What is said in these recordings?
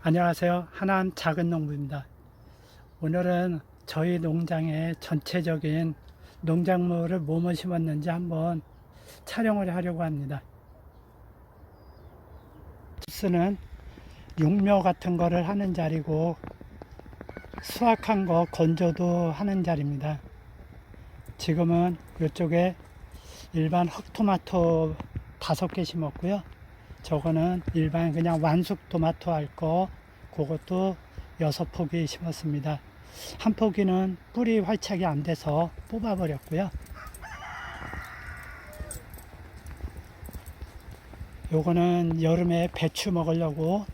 안녕하세요. 하남 작은 농부입니다. 오늘은 저희 농장의 전체적인 농작물을 뭐뭐 심었는지 한번 촬영을 하려고 합니다. 주스는 육묘 같은 거를 하는 자리고 수확한 거 건조도 하는 자리입니다. 지금은 이쪽에 일반 흑토마토 다섯 개 심었고요. 저거는 일반 그냥 완숙 토마토 할거 그것도 여섯 포기 심었습니다. 한 포기는 뿌리 활착이 안 돼서 뽑아버렸고요. 요거는 여름에 배추 먹으려고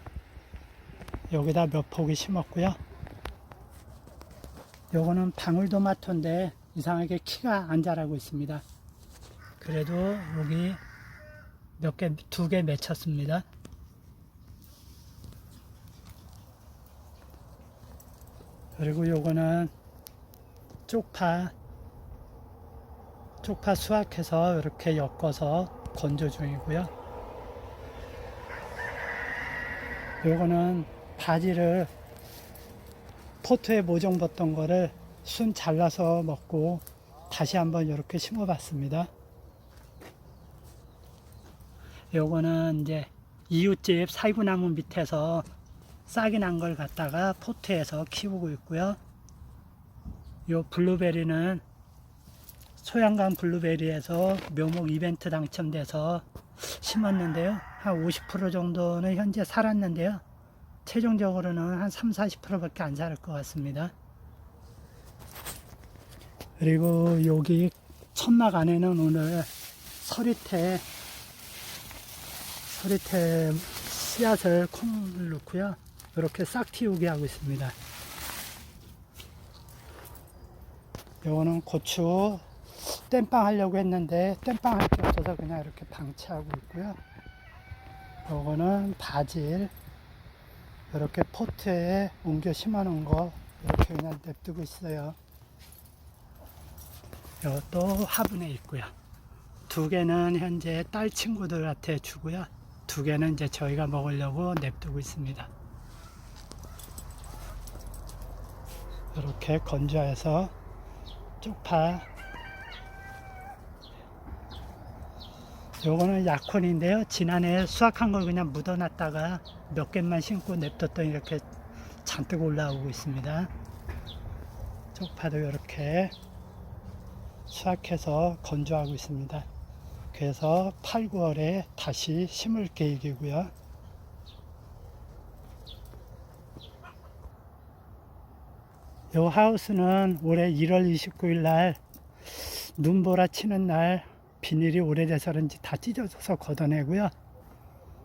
여기다 몇 포기 심었고요. 요거는 방울토마토인데 이상하게 키가 안 자라고 있습니다. 그래도 여기 몇 개, 두 개 맺혔습니다. 그리고 요거는 쪽파, 쪽파 수확해서 이렇게 엮어서 건조 중이고요. 요거는 바지를 포트에 모종 벗던 거를 순 잘라서 먹고 다시 한번 이렇게 심어 봤습니다. 요거는 이제 이웃집 살구나무 밑에서 싹이 난 걸 갖다가 포트에서 키우고 있고요. 요 블루베리는 소양강 블루베리에서 묘목 이벤트 당첨돼서 심었는데요. 한 50% 정도는 현재 살았는데요. 최종적으로는 한 3, 40%밖에 안 자랄 것 같습니다. 그리고 여기 천막 안에는 오늘 서리태 서리태 씨앗을 콩을 넣고요. 이렇게 싹 틔우게 하고 있습니다. 요거는 고추 땜빵 하려고 했는데 땜빵 할 게 없어서 그냥 이렇게 방치하고 있고요. 요거는 바질 이렇게 포트에 옮겨 심어 놓은 거 이렇게 그냥 냅두고 있어요. 이것도 화분에 있고요. 두 개는 현재 딸 친구들한테 주고요. 두 개는 이제 저희가 먹으려고 냅두고 있습니다. 이렇게 건조해서 쪽파 요거는 약혼인데요. 지난해 수확한 걸 그냥 묻어놨다가 몇 개만 심고 냅뒀더니 이렇게 잔뜩 올라오고 있습니다. 쪽파도 이렇게 수확해서 건조하고 있습니다. 그래서 8, 9월에 다시 심을 계획이고요. 요 하우스는 올해 1월 29일 날 눈보라 치는 날 비닐이 오래돼서 그런지 다 찢어져서 걷어내고요.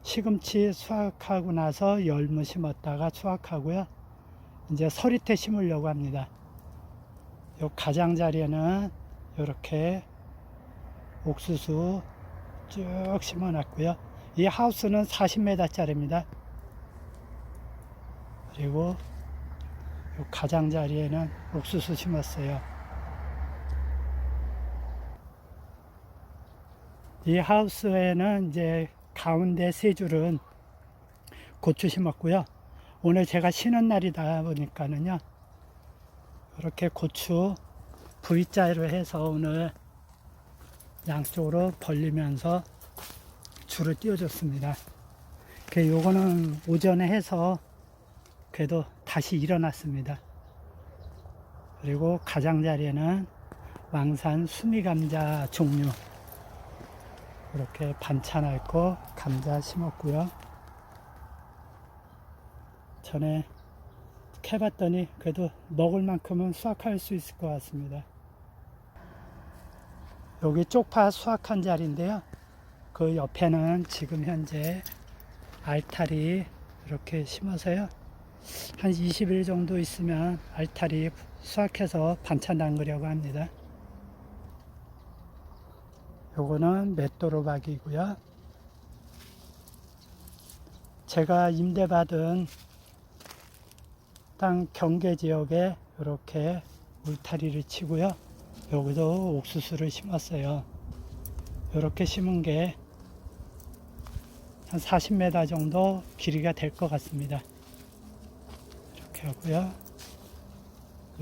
시금치 수확하고 나서 열무 심었다가 수확하고요. 이제 서리태 심으려고 합니다. 요 가장자리에는 이렇게 옥수수 쭉 심어놨고요. 이 하우스는 40m짜리입니다. 그리고 요 가장자리에는 옥수수 심었어요. 이 하우스에는 이제 가운데 세 줄은 고추 심었고요. 오늘 제가 쉬는 날이다 보니까는요. 이렇게 고추 V자로 해서 오늘 양쪽으로 벌리면서 줄을 띄워줬습니다. 그 요거는 오전에 해서 그래도 다시 일어났습니다. 그리고 가장자리에는 왕산 수미감자 종류 이렇게 반찬할 거 감자 심었고요. 전에 캐봤더니 그래도 먹을 만큼은 수확할 수 있을 것 같습니다. 여기 쪽파 수확한 자리인데요. 그 옆에는 지금 현재 알타리 이렇게 심어서요. 한 20일 정도 있으면 알타리 수확해서 반찬 담그려고 합니다. 요거는 맷도로박이고요. 제가 임대받은 땅 경계 지역에 이렇게 울타리를 치고요. 여기도 옥수수를 심었어요. 이렇게 심은 게 한 40m 정도 길이가 될 것 같습니다. 이렇게 하고요.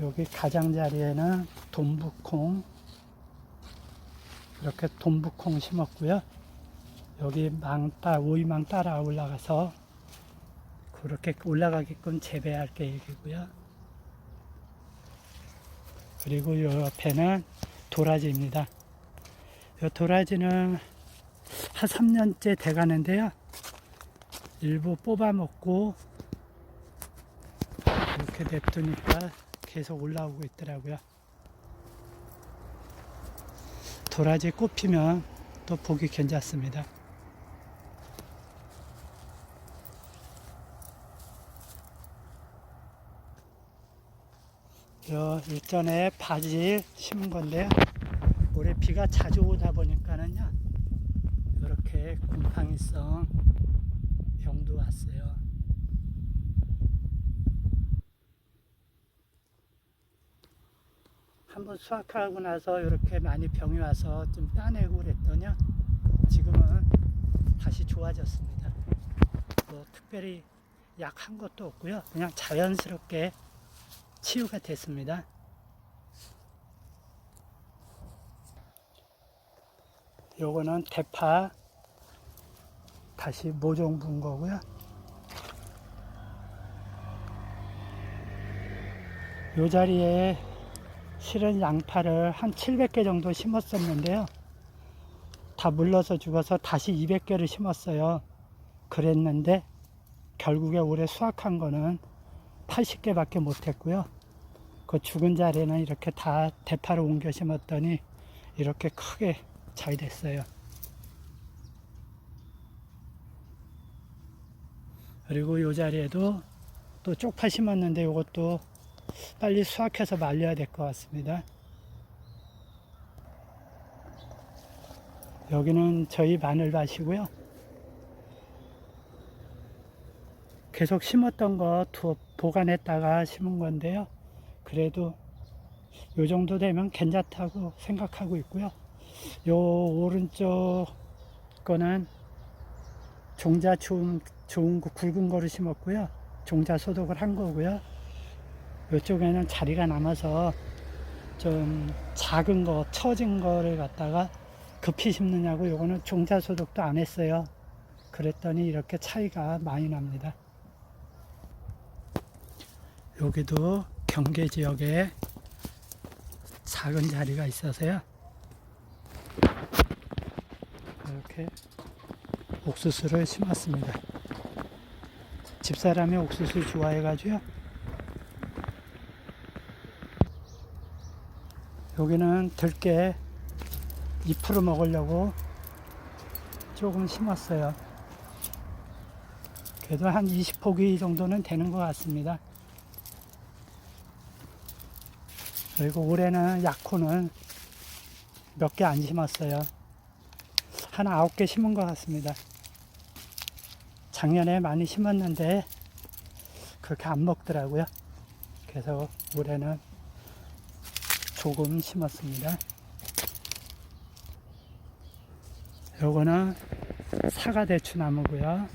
여기 가장자리에는 돈부콩 이렇게 돈부콩 심었고요. 여기 망따 오이망 따라 올라가서 그렇게 올라가게끔 재배할 계획이고요. 그리고 요 옆에는 도라지입니다. 요 도라지는 한 3년째 돼 가는데요. 일부 뽑아 먹고 이렇게 냅두니까 계속 올라오고 있더라고요. 도라지 꽃 피면 또 보기 괜찮습니다. 요 일전에 바질 심은 건데요. 올해 비가 자주 오다 보니까는요. 이렇게 곰팡이성 병도 왔어요. 한번 수확하고 나서 이렇게 많이 병이 와서 좀 따내고 그랬더니요. 지금은 다시 좋아졌습니다. 뭐 특별히 약 한 것도 없고요. 그냥 자연스럽게 치유가 됐습니다. 요거는 대파 다시 모종 분 거고요. 요 자리에 실은 양파를 한 700개 정도 심었었는데요. 다 물러서 죽어서 다시 200개를 심었어요. 그랬는데 결국에 올해 수확한 거는 80개밖에 못했고요. 그 죽은 자리에는 이렇게 다 대파를 옮겨 심었더니 이렇게 크게 잘 됐어요. 그리고 이 자리에도 또 쪽파 심었는데 이것도 빨리 수확해서 말려야 될 것 같습니다. 여기는 저희 마늘밭이고요. 계속 심었던 거 두- 보관했다가 심은 건데요. 그래도 요 정도 되면 괜찮다고 생각하고 있고요. 요 오른쪽 거는 종자 좋은, 좋은 거, 굵은 거를 심었고요. 종자 소독을 한 거고요. 이쪽에는 자리가 남아서 좀 작은 거, 처진 거를 갖다가 급히 심느냐고 요거는 종자 소독도 안 했어요. 그랬더니 이렇게 차이가 많이 납니다. 여기도 경계 지역에 작은 자리가 있어서요. 이렇게 옥수수를 심었습니다. 집사람이 옥수수 좋아해가지고요. 여기는 들깨 잎으로 먹으려고 조금 심었어요. 그래도 한 20포기 정도는 되는 것 같습니다. 그리고 올해는 약초는 몇개 안 심었어요. 한 아홉 개 심은 것 같습니다. 작년에 많이 심었는데 그렇게 안 먹더라고요. 그래서 올해는 조금 심었습니다. 요거는 사과 대추 나무고요.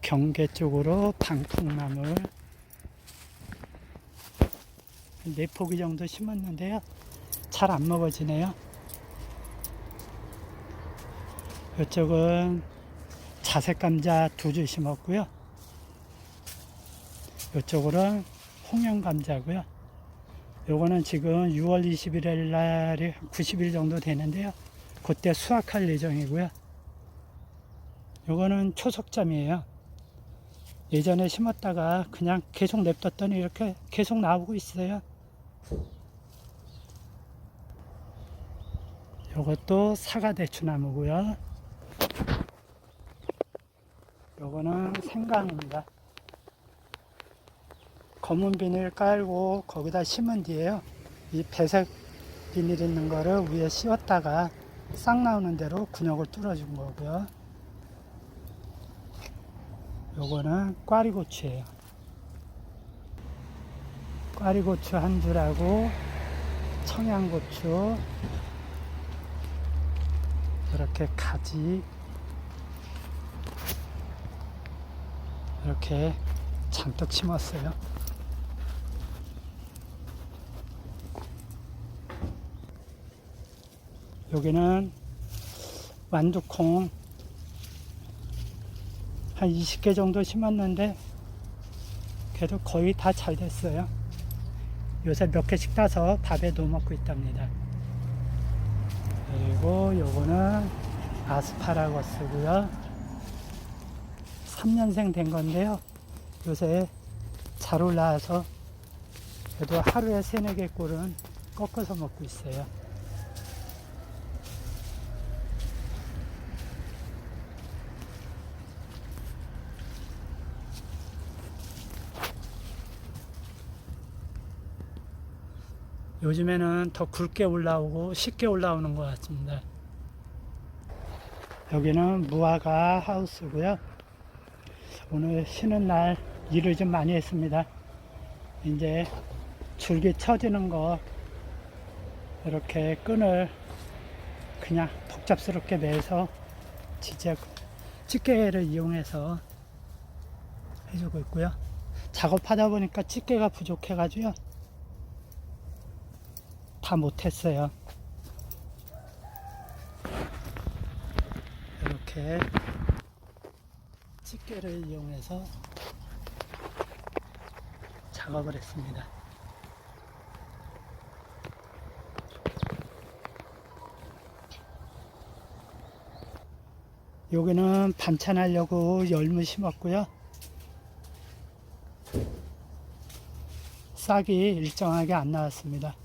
경계 쪽으로 방풍나물 네 포기 정도 심었는데요. 잘 안 먹어지네요. 이쪽은 자색 감자 두 줄 심었고요. 이쪽으로는 홍영 감자고요. 요거는 지금 6월 21일 날이 90일 정도 되는데요. 그때 수확할 예정이고요. 요거는 초석잠이에요. 예전에 심었다가 그냥 계속 냅뒀더니 이렇게 계속 나오고 있어요. 요것도 사과 대추나무고요. 요거는 생강입니다. 검은 비닐 깔고 거기다 심은 뒤에요. 이 배색 비닐 있는 거를 위에 씌웠다가 싹 나오는 대로 근육을 뚫어준 거고요. 요거는 꽈리고추예요. 꽈리고추 한 줄하고 청양고추 이렇게 가지 이렇게 잔뜩 심었어요. 여기는 완두콩 한 20개 정도 심었는데 그래도 거의 다 잘 됐어요. 요새 몇 개씩 따서 밥에 넣어 먹고 있답니다. 그리고 요거는 아스파라거스고요. 3년생 된 건데요. 요새 잘 올라와서 그래도 하루에 세네 개 꼴은 꺾어서 먹고 있어요. 요즘에는 더 굵게 올라오고 쉽게 올라오는 것 같습니다. 여기는 무화과 하우스고요. 오늘 쉬는 날 일을 좀 많이 했습니다. 이제 줄기 쳐지는 거 이렇게 끈을 그냥 복잡스럽게 매서 지제 집게를 이용해서 해주고 있고요. 작업하다 보니까 집게가 부족해가지고요. 다 못했어요. 이렇게 집게를 이용해서 작업을 했습니다. 여기는 반찬하려고 열무 심었고요. 싹이 일정하게 안 나왔습니다.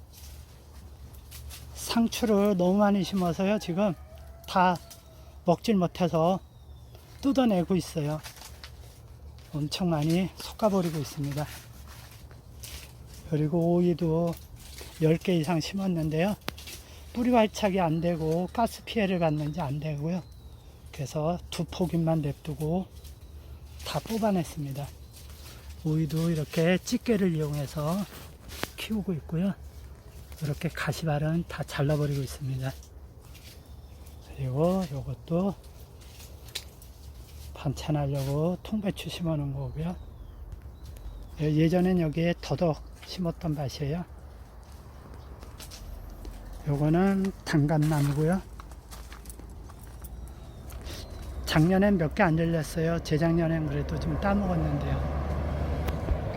상추를 너무 많이 심어서요. 지금 다 먹질 못해서 뜯어내고 있어요. 엄청 많이 솎아버리고 있습니다. 그리고 오이도 10개 이상 심었는데요. 뿌리 발착이 안 되고 가스 피해를 받는지 안 되고요. 그래서 두 포기만 냅두고 다 뽑아냈습니다. 오이도 이렇게 집게를 이용해서 키우고 있고요. 이렇게 가시발은 다 잘라버리고 있습니다. 그리고 이것도 반찬하려고 통배추 심어놓은 거고요. 예, 예전엔 여기에 더덕 심었던 밭이에요. 요거는 단감나무고요. 작년엔 몇 개 안 열렸어요. 재작년엔 그래도 좀 따먹었는데요.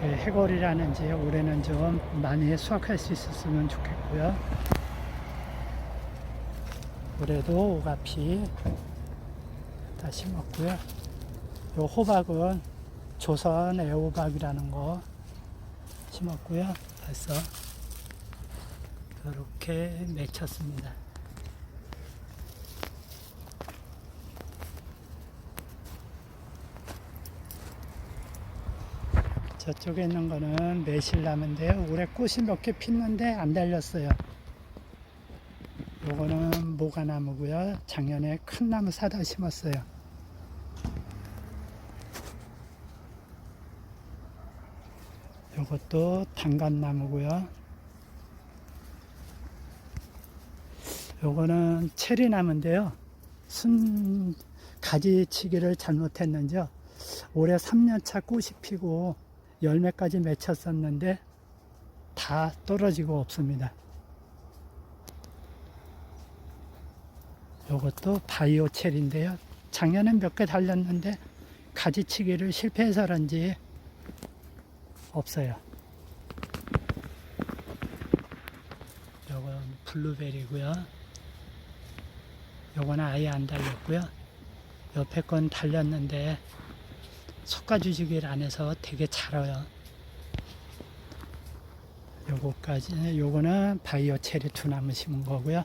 그 해골이라는지 올해는 좀 많이 수확할 수 있었으면 좋겠고요. 올해도 오가피 다 심었고요. 요 호박은 조선 애호박이라는 거 심었고요. 벌써 이렇게 맺혔습니다. 저쪽에 있는 거는 매실나무인데요. 올해 꽃이 몇 개 폈는데 안 달렸어요. 요거는 모가나무고요. 작년에 큰 나무 사다 심었어요. 요것도 단감나무고요. 요거는 체리나무인데요. 순 가지치기를 잘못했는지요. 올해 3년차 꽃이 피고 열매까지 맺혔었는데 다 떨어지고 없습니다. 요것도 바이오 첼인데요. 작년엔 몇 개 달렸는데 가지치기를 실패해서 그런지 없어요. 요건 블루베리고요. 요거는 아예 안 달렸고요. 옆에 건 달렸는데 솎아주시기를 안 해서 되게 잘어요. 요거까지, 요거는 바이오 체리 두 나무 심은 거고요.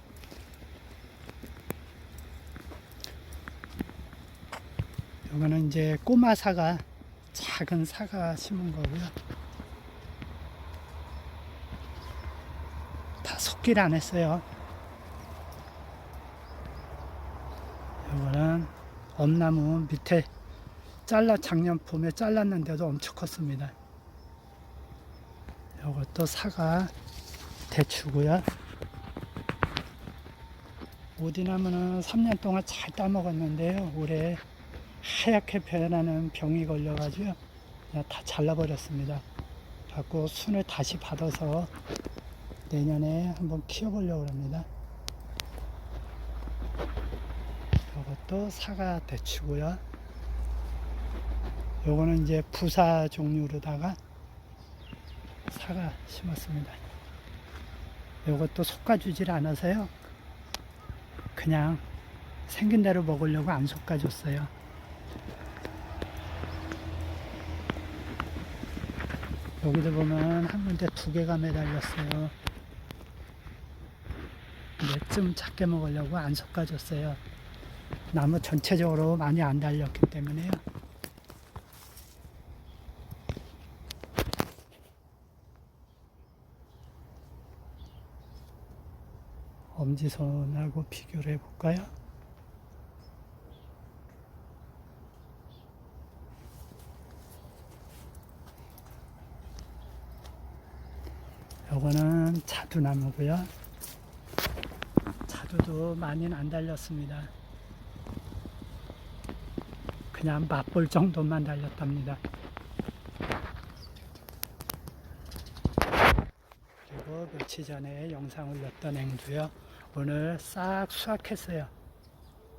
요거는 이제 꼬마 사과, 작은 사과 심은 거고요. 다 속길 안 했어요. 요거는 엄나무 밑에 잘라 작년 봄에 잘랐는데도 엄청 컸습니다. 이것도 사과 대추고요. 오디나무는 3년 동안 잘 따먹었는데요. 올해 하얗게 변하는 병이 걸려가지고 그냥 다 잘라버렸습니다. 갖고 순을 다시 받아서 내년에 한번 키워보려고 합니다. 이것도 사과 대추고요. 요거는 이제 부사 종류로다가 사과 심었습니다. 요것도 솎아주질 않아서요. 그냥 생긴 대로 먹으려고 안 솎아줬어요. 여기도 보면 한 군데 두 개가 매달렸어요. 좀 작게 먹으려고 안 솎아줬어요. 나무 전체적으로 많이 안 달렸기 때문에요. 엄지손하고 비교를 해볼까요? 요거는 자두나무고요. 자두도 많이는 안 달렸습니다. 그냥 맛볼 정도만 달렸답니다. 그리고 며칠 전에 영상 올렸던 앵두요. 오늘 싹 수확했어요.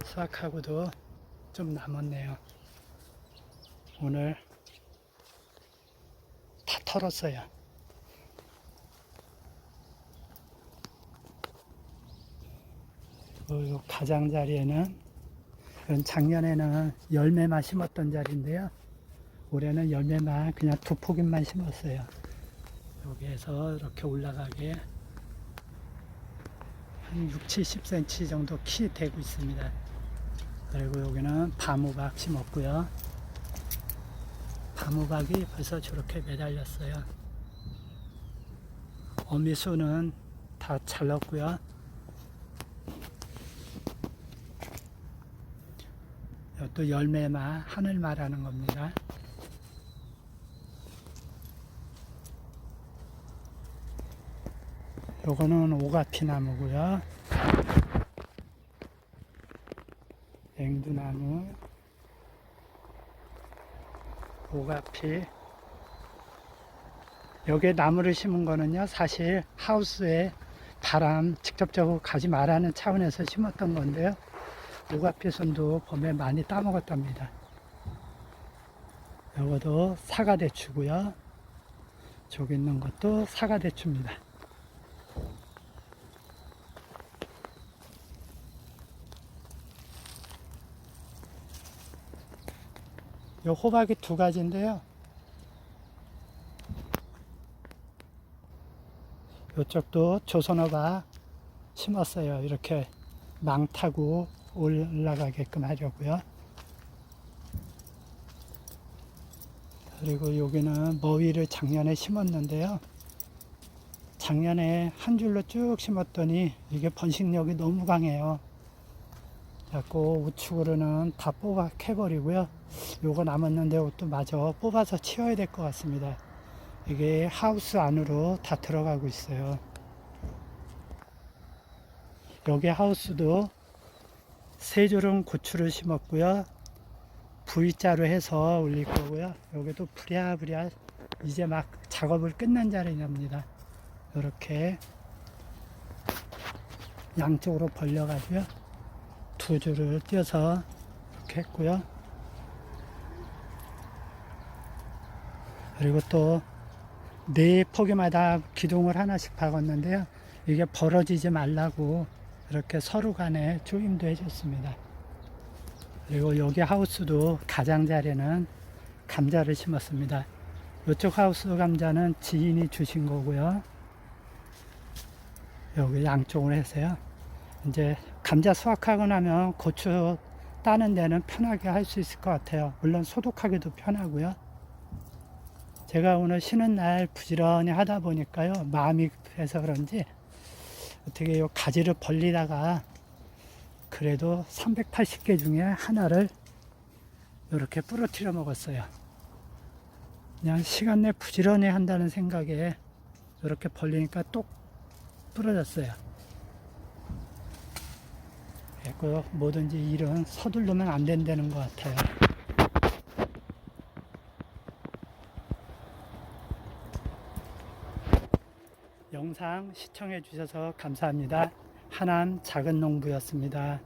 수확하고도 좀 남았네요. 오늘 다 털었어요. 그요 가장자리에는 작년에는 열매만 심었던 자리인데요. 올해는 열매만 그냥 두 포기만 심었어요. 여기에서 이렇게 올라가게 한 6, 70cm 정도 키 되고 있습니다. 그리고 여기는 바무박 심었고요. 바무박이 벌써 저렇게 매달렸어요. 어미수는 다 잘랐고요. 또 열매마 하늘 말하는 겁니다. 요거는 오가피 나무고요. 앵두나무, 오가피. 여기에 나무를 심은 거는요, 사실 하우스에 바람 직접적으로 가지 말라는 차원에서 심었던 건데요. 오가피 손도 봄에 많이 따먹었답니다. 요것도 사과대추고요. 저기 있는 것도 사과대추입니다. 요 호박이 두 가지인데요. 요쪽도 조선호박 심었어요. 이렇게 망 타고 올라가게끔 하려고요. 그리고 여기는 머위를 작년에 심었는데요. 작년에 한 줄로 쭉 심었더니 이게 번식력이 너무 강해요. 자꾸 우측으로는 다 뽑아 캐버리고요. 요거 남았는데 옷도 마저 뽑아서 치워야 될 것 같습니다. 이게 하우스 안으로 다 들어가고 있어요. 여기 하우스도 세 줄은 고추를 심었고요. V자로 해서 올릴 거고요. 여기도 부랴부랴 이제 막 작업을 끝난 자리랍니다. 이렇게 양쪽으로 벌려가지고요. 두 줄을 띄어서 이렇게 했고요. 그리고 또 네 포기마다 기둥을 하나씩 박았는데요. 이게 벌어지지 말라고 이렇게 서로 간에 조임도 해줬습니다. 그리고 여기 하우스도 가장자리는 감자를 심었습니다. 이쪽 하우스 감자는 지인이 주신 거고요. 여기 양쪽으로 해서요. 이제 감자 수확하고 나면 고추 따는 데는 편하게 할 수 있을 것 같아요. 물론 소독하기도 편하고요. 제가 오늘 쉬는 날 부지런히 하다 보니까요. 마음이 급해서 그런지 어떻게 요 가지를 벌리다가 그래도 380개 중에 하나를 이렇게 부러뜨려 먹었어요. 그냥 시간 내 부지런히 한다는 생각에 이렇게 벌리니까 똑 부러졌어요. 그 뭐든지 일은 서둘르면 안 된다는 것 같아요. 영상 시청해 주셔서 감사합니다. 하남 작은 농부였습니다.